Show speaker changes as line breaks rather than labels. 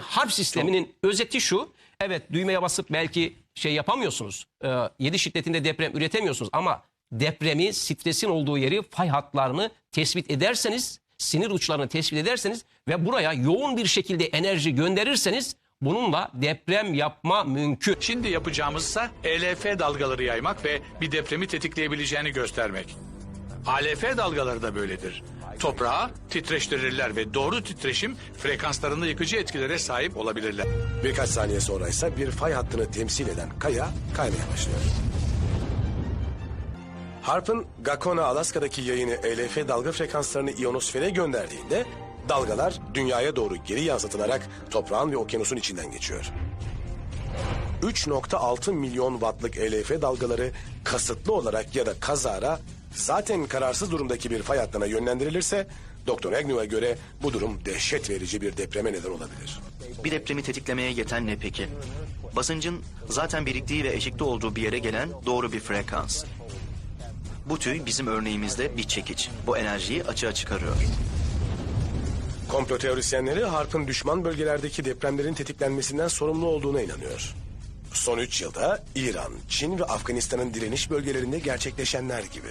Harp sisteminin özeti şu. Evet düğmeye basıp belki şey yapamıyorsunuz. 7 şiddetinde deprem üretemiyorsunuz ama depremi stresin olduğu yeri fay hatlarını tespit ederseniz sinir uçlarını tespit ederseniz ve buraya yoğun bir şekilde enerji gönderirseniz bununla deprem yapma mümkün.
Şimdi yapacağımızsa ELF dalgaları yaymak ve bir depremi tetikleyebileceğini göstermek. ALF dalgaları da böyledir. Toprağı titreştirirler ve doğru titreşim frekanslarında yıkıcı etkilere sahip olabilirler.
Birkaç saniye sonra ise bir fay hattını temsil eden kaya kaymaya başlıyor. Harp'ın Gakona, Alaska'daki yayını ELF dalga frekanslarını ionosfere gönderdiğinde dalgalar dünyaya doğru geri yansıtılarak toprağın ve okyanusun içinden geçiyor. 3.6 milyon wattlık ELF dalgaları kasıtlı olarak ya da kazara zaten kararsız durumdaki bir fay hattına yönlendirilirse Dr. Agnew'a göre bu durum dehşet verici bir depreme neden olabilir.
Bir depremi tetiklemeye yeten ne peki? Basıncın zaten biriktiği ve eşikte olduğu bir yere gelen doğru bir frekans. Bu tüy bizim örneğimizde bir çekiç. Bu enerjiyi açığa çıkarıyor.
Komplo teorisyenleri Harp'ın düşman bölgelerdeki depremlerin tetiklenmesinden sorumlu olduğuna inanıyor. Son üç yılda İran, Çin ve Afganistan'ın direniş bölgelerinde gerçekleşenler gibi.